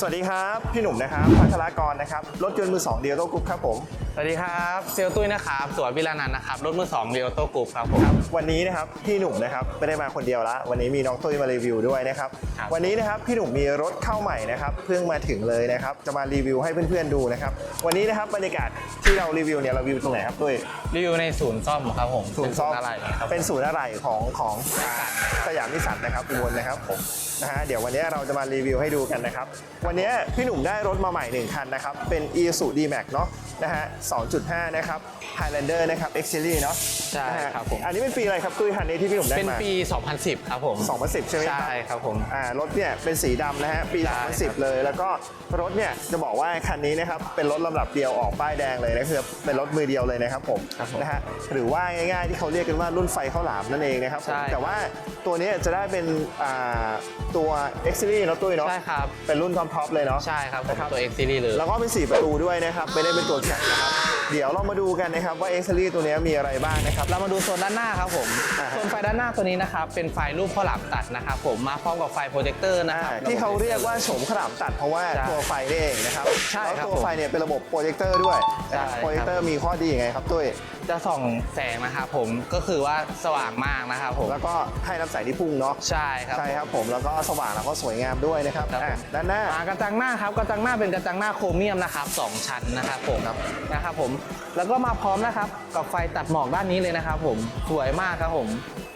สวัสดีครับ พี่หนุ่มนะครับพัชรากรนะครับรถยนต์มือสองเดียวโตกรุ๊ปครับผมสวัสดีครับเซลลตุ้ยนะครับสวนวิลานันท์นะครับรถมือสองเรียวโตกรุ๊ปครับผม วันนี้นะครับพี่หนุ่มนะครับไม่ได้มาคนเดียวละวันนี้มีน้องตุ้ยมารีวิวด้วยนะครับครับ วันนี้นะครับพี่หนุ่มมีรถเข้าใหม่นะครับเพิ่งมาถึงเลยนะครับจะมารีวิวให้เพื่อนๆดูนะครับวันนี้นะครับบรรยากาศที่เรารีวิวเนี่ยเรารีวิวตรงไหนครับตุ้ยรีวิวในศูนย์ซ่อมครับผมศูนย์ซ่อมเป็นอะไรครับเป็นศูนย์อะไรของของอ่าสยามนิสสันนะครับอุบลนะครับผม นะฮะเดี๋ยววันนี้เราจะมารีวิวให้ดูกันนะครับ วันนี้พี่หนุ่มได้รถมาใหม่หนึ่งคันนะครับ เป็น i s u D-Max เนาะนะฮะ 2.5 นะครับ Highlander นะครับ X Series เนาะใช่นะฮะครับผม อันนี้เป็นปีอะไรครับตุ้ยคันนี้ที่พี่หนุ่มได้เป็นมาปี 2010 ครับผม 2010 ใช่ไหมครับใช่ครับผม อ่ารถเนี่ยเป็นสีดำนะฮะ ปีใช่ครับ2010 เลย แล้วก็รถเนี่ยจะบอกว่าคันนี้นะครับเป็นรถลำดับเดียวออกป้ายแดงเลยนะคือเป็นรถมือเดียวเลยนะครับผมครับผมนะฮะหรือว่าง่ายๆที่เขาเรียกกันว่ารุ่นไฟข้าวหลามนั่นเองนะครับผมใช่แต่ว่าตัวนี้จะได้เป็นอ่าตัว X Series เนาะตุ้ยเนาะใช่ครับ เป็นรุ่นท็อปๆเลยเนาะ ใช่ครับผมนะครับ ตัว X Series เลย แล้วก็เป็น 4 ประตูด้วยนะครับไม่ได้เป็นตัวแข็งนะครับ เดี๋ยวเรามาดูกันนะครับว่า X Series ตัวนี้มีอะไรบ้างนะครับ เรามาดูโซนด้านหน้าครับผม อ่าฮะ โซนไฟด้านหน้าตัวนี้นะครับ เป็นไฟรูปข้าวหลามตัดนะครับผม มาพร้อมกับไฟโปรเจคเตอร์นะครับ ที่เขาเรียกว่าโฉมขนาบตัดเพราะว่าใช่ตัวไฟนี่เองนะครับใช่แล้วครับตัวผมไฟเนี่ยเป็นระบบโปรเจคเตอร์ด้วยใช่โปรเจคเตอร์มีข้อดียังไงครับตุ้ย จะส่องแสงนะครับผม ก็คือว่าสว่างมากนะครับผม แล้วก็ให้รับแสงที่พุ่งเนาะ ใช่ครับ ใช่ครับผมแล้วก็สว่างแล้วก็สวยงามด้วยนะครับครับ อะผมด้านหน้า อ่ากระจังหน้าครับกระจังหน้าเป็นกระจังหน้าโครเมียมนะครับสองชั้นนะครับผมครับ นะครับผมแล้วก็มาพร้อมนะครับกับไฟตัดหมอกด้านนี้เลยนะครับผมสวยมากครับผม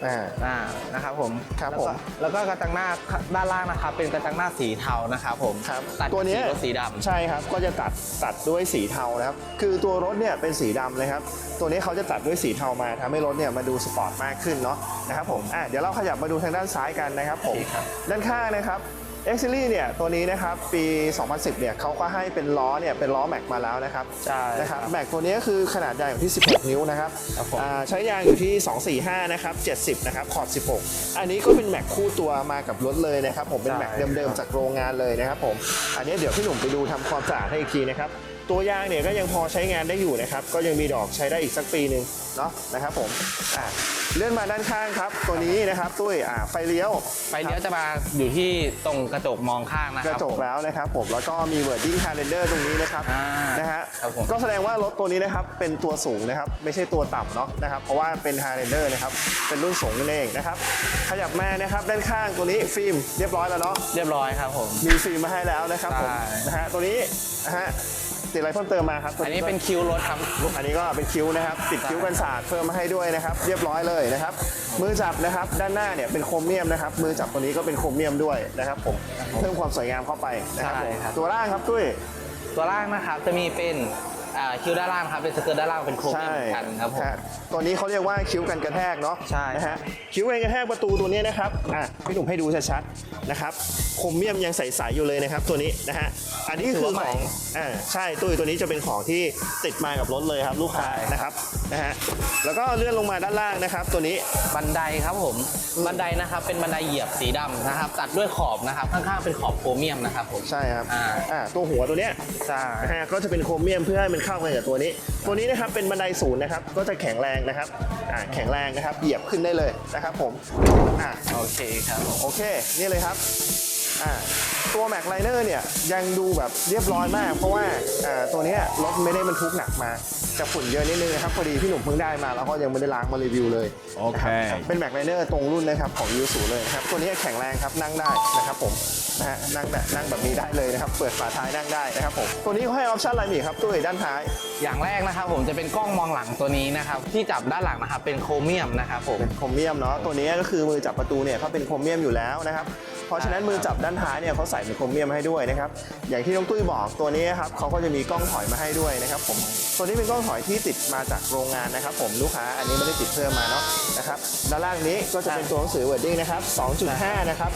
อ่า อ่านะครับผมครับแล้วก็ผมแล้วก็กระจังหน้าด้านล่างนะครับเป็นกระจังหน้าสีเทานะครับผมครับตัดตัวเนี้ย สีรถสีดำ ใช่ครับ ก็จะตัดตัดด้วยสีเทานะครับ คือตัวรถเนี่ยเป็นสีดำเลยครับ ตัวนี้เขาจะตัดด้วยสีเทามาทำให้รถเนี่ยมาดูสปอร์ตมากขึ้นเนาะนะครับผม อะเดี๋ยวเราขยับมาดูทางด้านซ้ายกันนะครับผมโอเคครับด้านข้างนะครับ X Series เนี่ยตัวนี้นะครับปี 2010 เนี่ยเขาก็ให้เป็นล้อเนี่ยเป็นล้อแม็กมาแล้วนะครับใช่นะครับแม็กตัวนี้ก็คือขนาดยางอยู่ที่ 16 นิ้วนะครับครับผมอ่าใช้ยางอยู่ที่ 245 นะครับ 70 นะครับขอบ 16 อันนี้ก็เป็นแม็กคู่ตัวมากับรถเลยนะครับผมเป็นแม็กเดิมๆจากโรงงานเลยนะครับผมอันนี้เดี๋ยวพี่หนุ่มไปดูทำความสะอาดให้อีกทีนะครับ ตัวยางเนี่ยก็ยังพอใช้งานได้อยู่นะครับ ก็ยังมีดอกใช้ได้อีกสักปีหนึ่งเนาะนะครับผมอะเลื่อนมาด้านข้างครับ ตัวนี้นะครับตุ้ยอ่าไฟเลี้ยวไฟเลี้ยวจะมาอยู่ที่ตรงกระจกมองข้างนะคกรับระจกผมแล้วนะครับผมแล้วก็มี wording calendar ตรงนี้นะครับ อ่านนะฮะครับผม ก็แสดงว่ารถตัวนี้นะครับเป็นตัวสูงนะครับไม่ใช่ตัวต่ำเนาะนะครับเพราะว่าเป็น calendar นะครับเป็นรุ่นสูงนั่นเองนะครับขยับมานะครับด้านข้างตัวนี้ฟิล์มเรียบร้อยแล้วเนาะเรียบร้อยครับผม มีฟิล์มมาให้แล้วนะครับผมใช่ นะฮะตัวนี้นะฮะ ติดอะไรเพิ่มเติมมาครับตัวอันนี้เป็นคิวรถครับ อันนี้ก็เป็นคิ้วนะครับติดคิ้วกันศาสตร์เพิ่มมาให้ด้วยนะครับ เรียบร้อยเลยนะครับ มือจับนะครับ ด้านหน้าเนี่ยเป็นโครเมียมนะครับ มือจับตัวนี้ก็เป็นโครเมียมด้วยนะครับผมเพิ่มความสวยงามเข้าไปนะครับผมใช่ครับตัวล่างครับตุ้ยตัวล่างนะครับจะมีเป็น อ่าคิวด้านล่างครับเป็นสเกิร์ตด้านล่างเป็นโครเมียมเหมือนกันครับผมฮะตัวนี้เขาเรียกว่าคิ้วกันกระแทกเนาะใช่ นะฮะคิ้วกันกระแทกประตูตัวนี้นะครับอะพี่หนุ่มให้ดูชัดๆนะครับโครเมียมยังใสๆอยู่เลยนะครับตัวนี้นะฮะอันนี้คือของอ่าใช่ตุ้ยตัวนี้จะเป็นของที่ติดมากับรถเลยครับลูกค้านะครับนะฮะแล้วก็เลื่อนลงมาด้านล่างนะครับตัวนี้ บันไดครับผม บันไดนะครับเป็นบันไดเหยียบสีดำนะครับ ตัดด้วยขอบนะครับข้างๆเป็นขอบโครเมียมนะครับผม ใช่ครับอ่า อ่าตัวหัวตัวเนี้ยใช่ นะฮะก็จะเป็นโครเมียมเพื่อให้มันเข้ากันกับตัวนี้ ตัวนี้นะครับเป็นบันไดศูนย์นะครับก็จะแข็งแรงนะครับอ่าแข็งแรงนะครับเหยียบขึ้นได้เลยนะครับผมอ่าโอเคครับผมโอเคนี่เลยครับอ่าตัวแม็กไลเนอร์เนี่ยยังดูแบบเรียบร้อยมาก เพราะว่าอ่าตัวเนี้ยรถไม่ได้บรรทุกหนักมาจะฝุ่นเยอะนิดนึงนะครับพอดีพี่หนุ่มเพิ่งได้มาแล้วก็ยังไม่ได้ล้างมารีวิวเลยโอเคนะครับเป็นแม็กไลเนอร์ตรงรุ่นนะครับของยูสูเลยนะครับตัวนี้แข็งแรงครับนั่งได้นะครับผม นะฮะนั่งแบบนั่งแบบนี้ได้เลยนะครับ เปิดฝาท้ายนั่งได้นะครับผมตัวนี้เขาให้ออปชั่นอะไรอีกครับตัวด้านท้าย อย่างแรกนะครับผมจะเป็นกล้องมองหลังตัวนี้นะครับที่จับด้านหลังนะครับเป็นโครเมียมนะครับผมเป็นโครเมียมเนาะตัวนี้ก็คือมือจับประตูเนี่ยเขาเป็นโครเมียมอยู่แล้วนะครับเพราะฉะนั้นมือจับด้านท้ายเนี่ยเขาใส่เป็นโครเมียมให้ด้วยนะครับอย่างที่น้องตุ้ยบอกตัวนี้ครับเขาก็จะมีกล้องถอยมาให้ด้วยนะครับผมตัวนี้เป็นกล้องถอยที่ติดมาจากโรงงานนะครับผมลูกค้าอันนี้ไม่ได้ติดเพิ่มมาเนาะนะครับด้านล่างนี้ก็จะเป็นตัวหนังสือ wording นะครับ2.5 นะครับ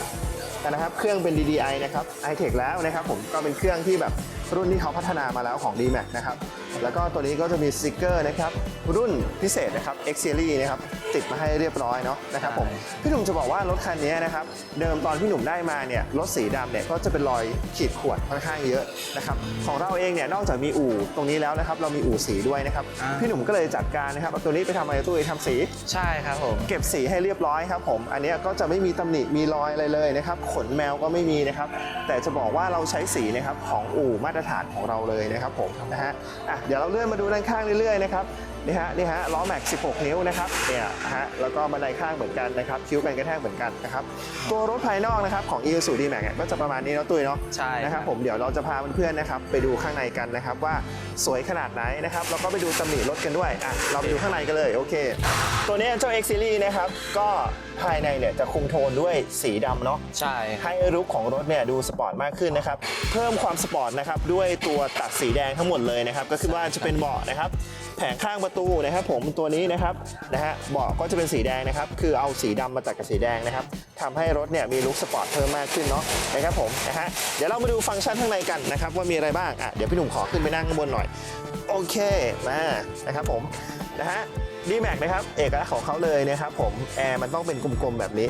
นะครับ เครื่องเป็น DDI นะครับ i t e c h แล้วนะครับผมก็เป็นเครื่องที่แบบ รุ่นที่เขาพัฒนามาแล้วของ D-Max นะครับ แล้วก็ตัวนี้ก็จะมีสติกเกอร์นะครับ รุ่นพิเศษนะครับ X Series นะครับ ติดมาให้เรียบร้อยเนาะนะครับผม พี่หนุ่มจะบอกว่ารถคันนี้นะครับ เดิมตอนพี่หนุ่มได้มาเนี่ย รถสีดำเนี่ยก็จะเป็นรอยขีดข่วนค่อนข้างเยอะนะครับ ของเราเองเนี่ยนอกจากมีอู่ตรงนี้แล้วนะครับ เรามีอู่สีด้วยนะครับอ่าพี่หนุ่มก็เลยจัดการนะครับเอาตัวนี้ไปทำอะไรตู้ทำสี ใช่ครับผม เก็บสีให้เรียบร้อยครับผม อันเนี้ยก็จะไม่มีตำหนิมีรอยอะไรเลยนะครับ ขนแมวก็ไม่มีนะครับ แต่จะบอกว่าเราใช้สีนะครับของอู่มาตรฐานของเราเลยนะครับผมนะฮะอะเดี๋ยวเราเลื่อนมาดูด้านข้างเรื่อยๆนะครับนี่ฮะนี่ฮะล้อแม็ก 16 นิ้วนะครับเนี่ยฮะแล้วก็บันไดข้างเหมือนกันนะครับคิ้วกันกระแทกเหมือนกันนะครับตัวรถภายนอกนะครับของ e s u d m a x เนี่ยก็จะประมาณนี้เนาะตุ้ยเนาะใช่นะครับผมเดี๋ยวเราจะพาเพื่อนๆนะครับไปดูข้างในกันนะครับว่าสวยขนาดไหนนะครับแล้วก็ไปดูตำหนิรถกันด้วยอะเราไปดูข้างในกันเลยโอเค ตัวนี้เจ้า X Series นะครับก็ ภายในเนี่ยจะคุมโทนด้วยสีดำเนาะใช่ ให้ลุคของรถเนี่ยดูสปอร์ตมากขึ้นนะครับ เพิ่มความสปอร์ตนะครับด้วยตัวตัดสีแดงทั้งหมดเลยนะครับ ก็คือว่าจะเป็นเบาะนะครับ แผงข้างประตูนะครับ ผมตัวนี้นะครับนะฮะเบาะก็จะเป็นสีแดงนะครับ คือเอาสีดำมาตัดกับสีแดงนะครับทำให้รถเนี่ยมีลุคสปอร์ตเพิ่มมากขึ้นเนาะนะครับผมนะฮะเดี๋ยวเรามาดูฟังก์ชันข้างในกันนะครับว่ามีอะไรบ้างอะเดี๋ยวพี่หนุ่มขอขึ้นไปนั่งข้างบนหน่อย โอเคมานะครับผมนะฮะ ดีแม็กนะครับ เอกลักษณ์ของเขาเลยนะครับผมแอร์มันต้องเป็นกลมๆแบบนี้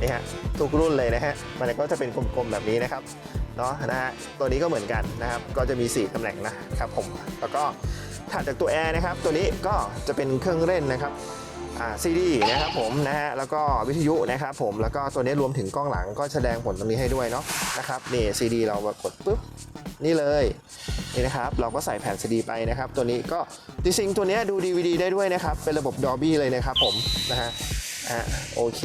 นี่ฮะทุกรุ่นเลยนะฮะมันก็จะเป็นกลมๆแบบนี้นะครับเนาะนะฮะตัวนี้ก็เหมือนกันนะครับก็จะมี 4ตำแหน่งนะครับผมแล้วก็ถัดจากตัวแอร์นะครับตัวนี้ก็จะเป็นเครื่องเล่นนะครับซีดีนะครับผมนะฮะแล้วก็วิทยุนะครับผมแล้วก็ตัวนี้รวมถึงกล้องหลังก็แสดงผลตรงนี้ให้ด้วยเนาะนะครับนี่ซีดีเรากดปุ๊บนี่เลย นี่นะครับเราก็ใส่แผ่นซีดีไปนะครับ ตัวนี้ก็จริงๆตัวนี้ดู DVD ได้ด้วยนะครับ เป็นระบบ Dolby เลยนะครับผมนะฮะฮะโอเค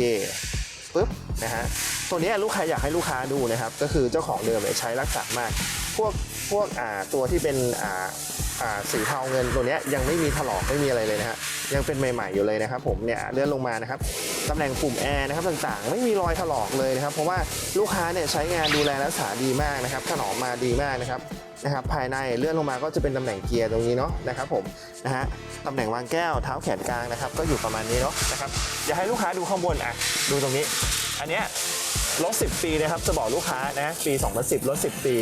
ปุ๊บนะฮะตัวนี้ลูกค้าอยากให้ลูกค้าดูนะครับ ก็คือเจ้าของเดิมใช้รักษามาก พวกพวกอ่าตัวที่เป็นอ่า สีเทาเงินตัวนี้ยยังไม่มีถลอกไม่มีอะไรเลยนะฮะยังเป็นใหม่ๆอยู่เลยนะครับผมเนี่ยเลื่อนลงมานะครับตำแหน่งปุ่มแอร์นะครับต่างๆ ไม่มีรอยถลอกเลยนะครับเพราะว่าลูกค้าเนี่ยใช้งานดูแลรักษาดีมากนะครับถนอมมาดีมากนะครับนะครับภายในเลื่อนลงมาก็จะเป็นตำแหน่งเกียร์ตรงนี้เนาะนะครับผมนะฮะตำแหน่งวางแก้วเท้าแขนกลางนะครับก็อยู่ประมาณนี้เนาะนะครับอยากให้ลูกค้าดูข้างบนอะดูตรงนี้ อันเนี้ยรถ10 ปีนะครับจะบอกลูกค้านะปี 2010รถ10 ปี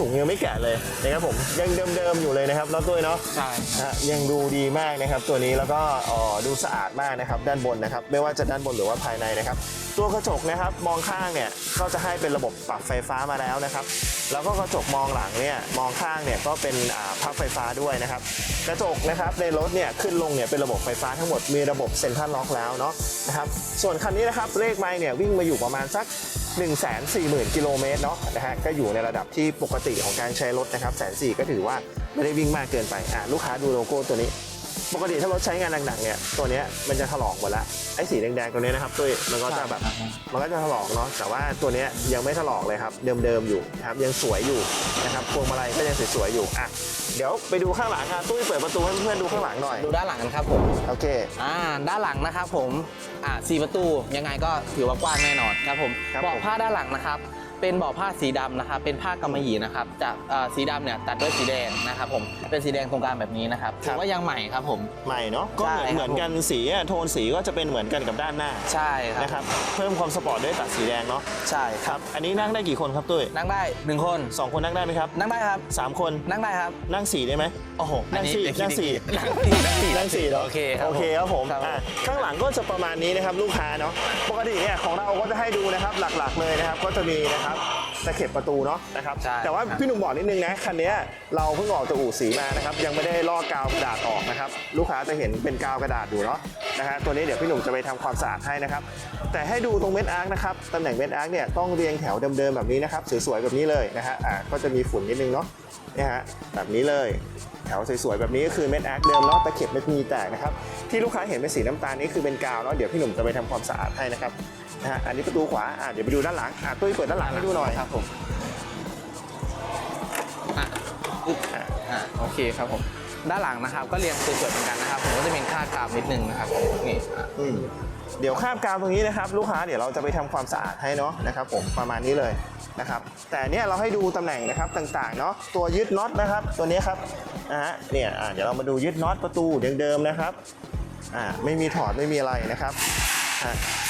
ถุงยังไม่แกะเลยนะครับผมยังเดิมๆอยู่เลยนะครับแล้วตัวเนาะใช่นะฮะยังดูดีมากนะครับ ตัวนี้แล้วก็เอ่อดูสะอาดมากนะครับด้านบนนะครับ ไม่ว่าจะด้านบนหรือว่าภายในนะครับ ตัวกระจกนะครับมองข้างเนี่ยก็จะให้เป็นระบบปรับไฟฟ้ามาแล้วนะครับ แล้วก็กระจกมองหลังเนี่ยมองข้างเนี่ยก็เป็นอ่าพับไฟฟ้าด้วยนะครับ กระจกนะครับในรถเนี่ยขึ้นลงเนี่ยเป็นระบบไฟฟ้าทั้งหมดมีระบบเซ็นทรัลล็อกแล้วเนาะนะครับส่วนคันนี้นะครับเลขไมล์เนี่ยวิ่งมาอยู่ประมาณสัก 1 4 0 0 0 0 กิโลเมตรเนาะนะฮะก็อยู่ในระดับที่ปกติของการใช้รถนะครับแสนสี่ก็ถือว่าไม่ได้วิ่งมากเกินไปอะลูกค้าดูโลโก้ตัวนี้ ปกติถ้ารถใช้งานหนักๆเนี่ยตัวเนี้ยมันจะถลอกหมดละไอ้สีแดงๆตัวนี้นะครับตัวมันก็จะแบบมันก็จะถลอกเนาะแต่ว่าตัวเนี้ยยังไม่ถลอกเลยครับเดิมๆอยู่นะครับยังสวยอยู่นะครับพวงมาลัยก็ยังสวยๆอยู่อะเดี๋ยวไปดูข้างหลังอะตุ้ยเปิดประตูให้เพื่อนๆดูข้างหลังหน่อยดูด้านหลังกันครับผมโอเคอ่าด้านหลังนะครับผมอ่าสี่ประตูยังไงก็ถือว่ากว้างแน่นอนครับผมครับเบาะผมผ้าด้านหลังนะครับ เป็นเบาะผ้าสีดำนะครับเป็นผ้ากำมะหยี่นะครับจะเอ่อสีดำเนี่ยตัดด้วยสีแดงนะครับผมเป็นสีแดงตรงกลางแบบนี้นะครับถือว่ายังใหม่ครับผม ใหม่เนาะก็เหมือนใช่ครับเหมือนกันสีอะโทนสีก็จะเป็นเหมือนกันกับด้านหน้าใช่ครับนะครับเพิ่มความสปอร์ตด้วยตัดสีแดงเนาะใช่ครับอันนี้นั่งได้กี่คนครับตุ้ยนั่งได้หนึ่งคนสองคนนั่งได้ไหมครับนั่งได้ครับสามคนนั่งได้ครับนั่งสี่ได้ไหมโอ้โหนั่งสี่อันั่งสี่นั่งสี่นั่งสี่นั่งสี่เนาะโอเคครับโอเคครับผมครับอะข้างหลังก็จะประมาณนี้นะครับลูกค้าเนาะปกติเนี่ยของเราก็จะให้ดูนะครับหลักๆเลยนะครับก็จะมีนะครับตะเข็บประตูเนาะนะครับใช่ แต่ว่าครับพี่หนุ่มบอกนิดนึงนะคันเนี้ยเราเพิ่งออกจากอู่สีมานะครับยังไม่ได้ลอกกาวกระดาษออกนะครับลูกค้าจะเห็นเป็นกาวกระดาษอยู่เนาะนะฮะตัวนี้เดี๋ยวพี่หนุ่มจะไปทำความสะอาดให้นะครับแต่ให้ดูตรงเม็ดอาร์คนะครับตำแหน่งเม็ดอาร์คเนี่ยต้องเรียงแถวเดิมๆแบบนี้นะครับสวยๆแบบนี้เลยนะฮะอ่าก็จะมีฝุ่นนิดนึงเนาะเนี่ยฮะแบบนี้เลย แถวสวยๆแบบนี้ก็คือเม็ดอาร์คเดิมเนาะตะเข็บไม่มีแตกนะครับที่ลูกค้าเห็นเป็นสีน้ำตาลนี่คือเป็นกาวเนาะเดี๋ยวพี่หนุ่มจะไปทำความสะอาดให้นะครับ นะฮะอันนี้ประตูขวาอะเดี๋ยวไปดูด้านหลังอะตุ้ยเปิดด้านหลังให้ดูหน่อยครับผมอะอึ๊บอะอะโอเคครับผมด้านหลังนะครับก็เรียงสวยๆเหมือนกันนะครับผมก็จะเป็นค่ากราบนิดนึงนะครับผมนี่อะ อืมเดี๋ยวคาบกาวตรงนี้นะครับลูกค้าเดี๋ยวเราจะไปทำความสะอาดให้เนาะนะครับผมประมาณนี้เลยนะครับแต่เนี่ยเราให้ดูตำแหน่งนะครับต่างๆเนาะตัวยึดน็อตนะครับตัวนี้ครับนะฮะเนี่ยอะเดี๋ยวเรามาดูยึดน็อตประตูเดิมๆนะครับอ่าไม่มีถอดไม่มีอะไรนะครับอะ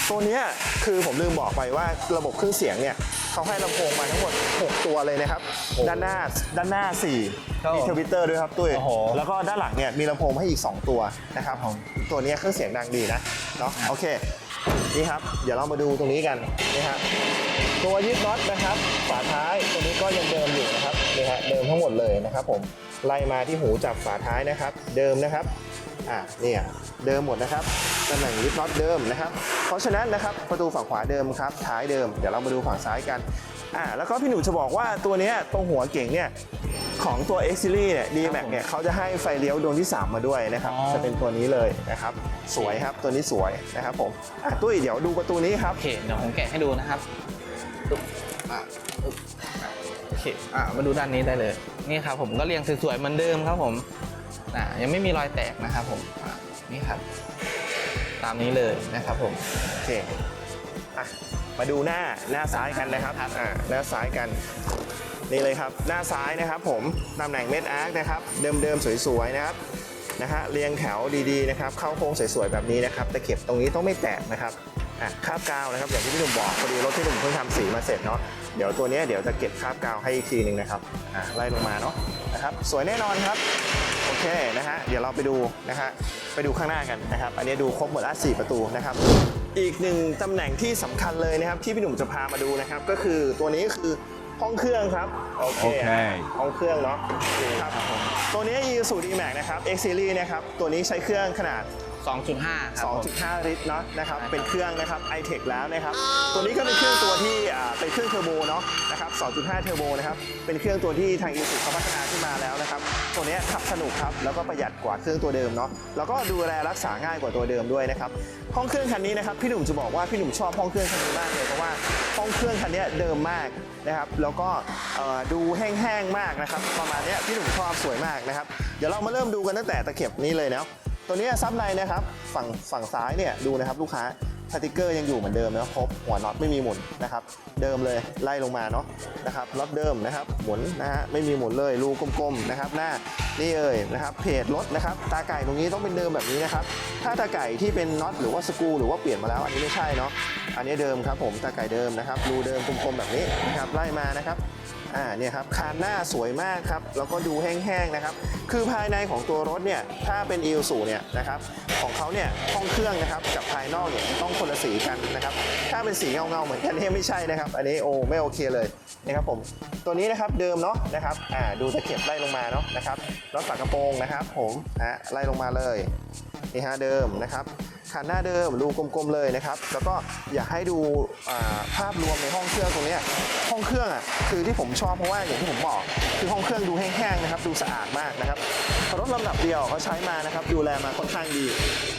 ตัวเนี้ยคือผมลืมบอกไปว่าระบบเครื่องเสียงเนี่ยเขาให้ลำโพงมาทั้งหมด 6 ตัวเลยนะครับ ด้านหน้าด้านหน้าครับ4มีผมทวิตเตอร์ด้วยครับตุ้ยโอ้โหแล้วก็ด้านหลังเนี่ยมีลำโพงให้อีก 2 ตัวนะครับตัวนี้เครื่องเสียงดังดีนะเนาะโอเคนี่ครับ เดี๋ยวเรามาดูตรงนี้กันนี่ครับตัวยึดน็อตนะครับฝาท้ายตัวนี้ก็ยังเดิมอยู่นะครับนี่ฮะเดิมทั้งหมดเลยนะครับ ผมไล่มาที่หูจับฝาท้ายนะครับ เดิมนะครับ อ่าเนี่ยเดิมหมดนะครับตำแหน่งลิฟน็อตเดิมนะครับ เพราะฉะนั้นนะครับประตูฝั่งขวาเดิมครับท้ายเดิมเดี๋ยวเรามาดูฝั่งซ้ายกันอ่าแล้วก็พี่หนูจะบอกว่าตัวเนี้ยตรงหัวเก่งเนี่ยของตัว X Series เนี่ย D Max เนี่ยเขาจะให้ไฟเลี้ยวดวงที่ 3 มาด้วยนะครับอ๋อจะเป็นตัวนี้เลยนะครับ สวยครับตัวนี้สวยนะครับผมอะตุ้ยเดี๋ยวดูประตูนี้ครับโอเคเดี๋ยวผมแกะให้ดูนะครับปึ๊บอะปึ๊บอะโอเคอะมาดูด้านนี้ได้เลย นี่ครับผมก็เรียงสวยๆเหมือนเดิมครับผม อะยังไม่มีรอยแตกนะครับผมอะนี่ครับ ตามนี้เลยนะครับผม โอเคอะมาดูหน้าหน้าซ้ายกันนะครับครับอ่าหน้าซ้ายกันนี่เลยครับ หน้าซ้ายนะครับ ผมตำแหน่งเม็ดอาร์คนะครับ เดิมๆสวยๆนะครับนะฮะเรียงแถวดีๆนะครับ เข้าโค้งสวยๆแบบนี้นะครับตะเข็บตรงนี้ต้องไม่แตกนะครับอะคราบกาวนะครับอย่างที่พี่หนุ่มบอกพอดีรถที่หนุ่มเพิ่งทำสีมาเสร็จเนาะเดี๋ยวตัวเนี้ยเดี๋ยวจะเก็บคราบกาวให้อีกทีหนึ่งนะครับอะไล่ลงมาเนาะนะครับ สวยแน่นอนครับ โอเคนะฮะเดี๋ยวเราไปดูนะฮะไปดูข้างหน้ากันนะครับ อันนี้ดูครบหมดแล้วสี่ประตูนะครับ อีกหนึ่งตำแหน่งที่สำคัญเลยนะครับที่พี่หนุ่มจะพามาดูนะครับ ก็คือตัวนี้คือห้องเครื่องครับโอเคโอเคห้องเครื่องเนาะครับตัวนี้ Isuzu D-Max นะครับ X Series นะครับตัวนี้ใช้เครื่องขนาด 2.5ครับผม2.5 ลิตรเนาะนะครับ เป็นเครื่องนะครับ i-Tech แล้วนะครับ ตัวนี้ก็เป็นเครื่องตัวที่อ่าเป็นเครื่องเทอร์โบเนาะนะครับ 2.5 เทอร์โบนะครับ เป็นเครื่องตัวที่ทาง i s u เขาพัฒนาขึ้นมาแล้วนะครับ ตัวเนี้ยขับสนุกครับ แล้วก็ประหยัดกว่าเครื่องตัวเดิมเนาะ แล้วก็ดูแลรักษาง่ายกว่าตัวเดิมด้วยนะครับ ห้องเครื่องคันนี้นะครับ พี่หนุ่มจะบอกว่าพี่หนุ่มชอบห้องเครื่องคันนี้มากเลยเพราะว่าห้องเครื่องคันเนี้ยเดิมมากนะครับ แล้วก็เอ่อดูแห้งๆมากนะครับ ประมาณเนี้ยพี่หนุ่มชอบสวยมากนะครับ เดี๋ยวเรามาเริ่มดูกันตั้งแต่ตะเข็บนี้เลยเนาะ ตัวนี้ซับในนะครับฝั่งฝั่งซ้ายเนี่ยดูนะครับลูกค้าสติกเกอร์ยังอยู่เหมือนเดิมนะครบหัวน็อตไม่มีหมุนนะครับเดิมเลยไล่ลงมาเนาะนะครับล็อตเดิมนะครับหมุนนะฮะไม่มีหมุนเลยรูกลมๆนะครับหน้านี่เอ่ยนะครับเพจรถนะครับตาไก่ตรงนี้ต้องเป็นเดิมแบบนี้นะครับถ้าตาไก่ที่เป็นน็อตหรือว่าสกรูหรือว่าเปลี่ยนมาแล้วอันนี้ไม่ใช่เนาะอันนี้เดิมครับผมตาไก่เดิมนะครับรูเดิมกลมๆแบบนี้นะครับไล่มานะครับ อ่าเนี่ยครับคานหน้าสวยมากครับแล้วก็ดูแห้งๆนะครับ คือภายในของตัวรถเนี่ยถ้าเป็นอี u สูเนี่ยนะครับของเขาเนี่ยห้องเครื่องนะครับกับภายนอกเนี่ยต้องคนละสีกันนะครับ ถ้าเป็นสีเงาๆเหมือนกันเนี่ยไม่ใช่นะครับ อันนี้โอ้ไม่โอเคเลยนะครับผมตัวนี้นะครับเดิมเนาะนะครับอ่าดูตะเข็บไล่ลงมาเนาะนะครับรถฝากระโปรงนะครับ ผมอะไล่ลงมาเลยนี่ฮะเดิมนะครับ คันหน้าเดิมรูกลมๆเลยนะครับ แล้วก็อยากให้ดูภาพรวมในห้องเครื่องตรงนี้ห้องเครื่องอะคือที่ผมชอบเพราะว่าอย่างที่ผมบอก คือห้องเครื่องดูแห้งๆนะครับ ดูสะอาดมากนะครับรถลำดับเดียวเขาใช้มานะครับ ดูแลมาค่อนข้างดี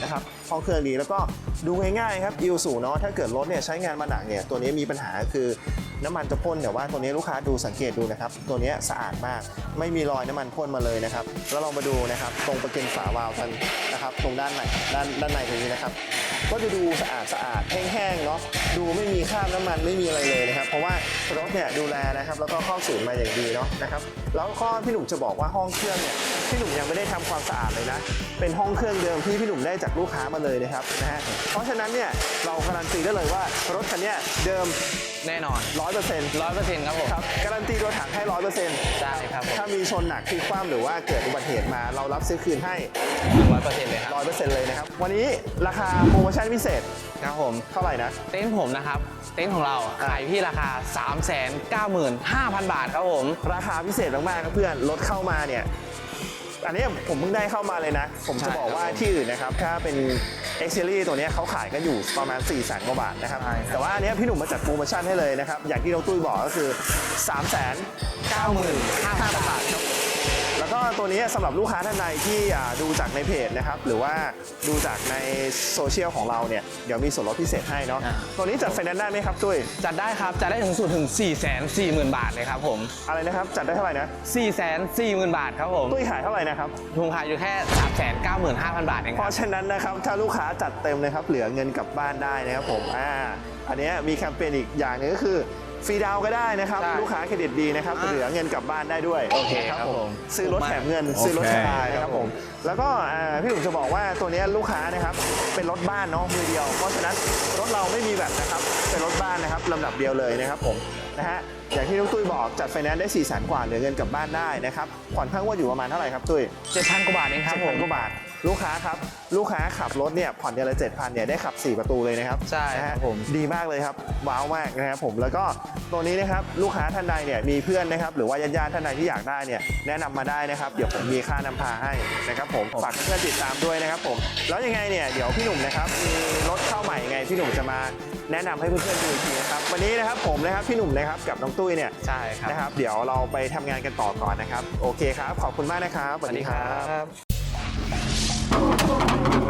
นะครับห้องเครื่องดีแล้วก็ ดูง่ายๆครับอิวสูเนาะถ้าเกิดรถเนี่ยใช้งานมาหนักเนี่ยตัวนี้มีปัญหาคือน้ำมันจะพ่นแต่ว่าตัวนี้ลูกค้าดูสังเกตดูนะครับ ตัวนี้สะอาดมาก ไม่มีรอยน้ำมันพ่นมาเลยนะครับ แล้วเรามาดูนะครับ ตรงประเก็นฝาวาล์วกันนะครับ ตรงด้านในด้านด้านในตรงนี้นะครับ ก็จะดูสะอาดสะอาดแห้งๆเนาะดูไม่มีคราบน้ำมันไม่มีอะไรเลยนะครับ เพราะว่ารถเนี่ยดูแลนะครับ แล้วก็เข้าศูนย์มาอย่างดีเนาะนะครับแล้วก็พี่หนุ่มจะบอกว่าห้องเครื่องเนี่ย พี่หนุ่มยังไม่ได้ทำความสะอาดเลยนะ เป็นห้องเครื่องเดิมที่พี่หนุ่มได้จากลูกค้ามาเลยนะครับนะฮะ เพราะฉะนั้นเนี่ยเราการันตีได้เลยว่ารถคันเนี้ยเดิมแน่นอน100%เ100%ครับผมครับการันตีตัวถังให้100%ได้ครับผมถ้ามีชนหนักที่คว่ำหรือว่าเกิดอุบัติเหตุมาเรารับซื้อคืนให้100%เลยครับ100%เลยนะครับ วันนี้ราคาโปรโมชั่นพิเศษครับผมเท่าไหร่นะ เต็นท์ผมนะครับ เต็นท์ของเราขายที่ราคา 395,000 บาทครับผม ราคาพิเศษมากๆครับเพื่อนรถเข้ามาเนี่ย อันนี้ผมเพิ่งได้เข้ามาเลยนะ ผมจะใช่บอกว่าครับผมที่อื่นนะครับ ถ้าเป็น X Series ตัวเนี้ยเขาขายกันอยู่ประมาณ 4 0 0แสนกว่าบาทนะครับใช่ครับแต่ว่าอันเนี้ยพี่หนุ่มมาจัดโปรโมชั่นให้เลยนะครับ อย่างที่น้องตุ้ยบอกก็คือ 3 9 9 5 0 0 0บาทครับแล้ว ก็ตัวนี้สำหรับลูกค้าท่านใดที่อ่าดูจากในเพจนะครับ หรือว่าดูจากในโซเชียลของเราเนี่ยเดี๋ยวมีส่วนลดพิเศษให้เนาะอ่าตัวนี้จัดไฟแนนซ์ได้ไหมครับตุ้ยจัดได้ครับจัดได้ถึงสุดถึง 440,000 บาทเลยครับผมอะไรนะครับจัดได้เท่าไหร่นะ 440,000 บาทครับผมตุ้ยขายเท่าไหร่นะครับทุงขายอยู่แค่395,000 บาทเองเพครับราะฉะนั้นนะครับถ้าลูกค้าจัดเต็มนะครับเหลือเงินกลับบ้านได้นะครับผมอ่าอันเนี้ยมีแคมเปญอีกอย่างหนึงก็คือ ฟรีดาวน์ก็ได้นะครับ ใช่ลูกค้าเครดิตดีนะครับ อ่าเหลือเงินกลับบ้านได้ด้วยโอเคนะครับผมซื้อรถถูกมากแถมเงิน โอเค ซื้อรถแถมได้นะคครัรับบผผมมแล้วก็อ่าพี่หนุ่มจะบอกว่าตัวเนี้ยลูกค้านะครับ เป็นรถบ้านเนาะมือเดียว เพราะฉะนั้นรถเราไม่มีแบบนะครับ เป็นรถบ้านนะครับลำดับเดียวเลยนะครับผมนะฮะอย่างที่น้องตุ้ยบอกจัดไฟแนนซ์ได้4ี่แสนกว่าเหลือเงินกลับบ้านได้นะครับผ่อนข้างงวดอยู่ประมาณเท่าไหร่ครับตุ้ยเจ็ดพันกว่าบาทเองครับเจ็ดผพันมกว่าบาท ลูกค้าครับ ลูกค้าขับรถเนี่ยผ่อนเดือนละเจ็ดพันเนี่ยได้ขับ 4 ประตูเลยนะครับใช่นะครัฮะบผม ดีมากเลยครับว้าวมากนะครับผมแล้วก็ตัวนี้นะครับลูกค้าท่านใดเนี่ยมีเพื่อนนะครับหรือว่าญาติๆท่านใดที่อยากได้เนี่ยแนะนำมาได้นะครับเดี๋ยวผมมีค่านำพาให้นะครับผมฝากเพื่อนๆติดตามด้วยนะครับผมแล้วยังไงเนี่ยเดี๋ยวพี่หนุ่มนะครับมีรถเข้าใหม่ยังไงพี่หนุ่มจะมาแนะนำให้เพื่อนๆดูอีกทีนะครับวันนี้นะครับผมนะครับพี่หนุ่มนะครับกับน้องตุ้ยเนี่ยใช่ครับนะครับเดี๋ยวเราไปทำงานกันต่อก่อนนะครับโอเคครับขอบคุณมากนะครับ สวัสดีครับ Thank you.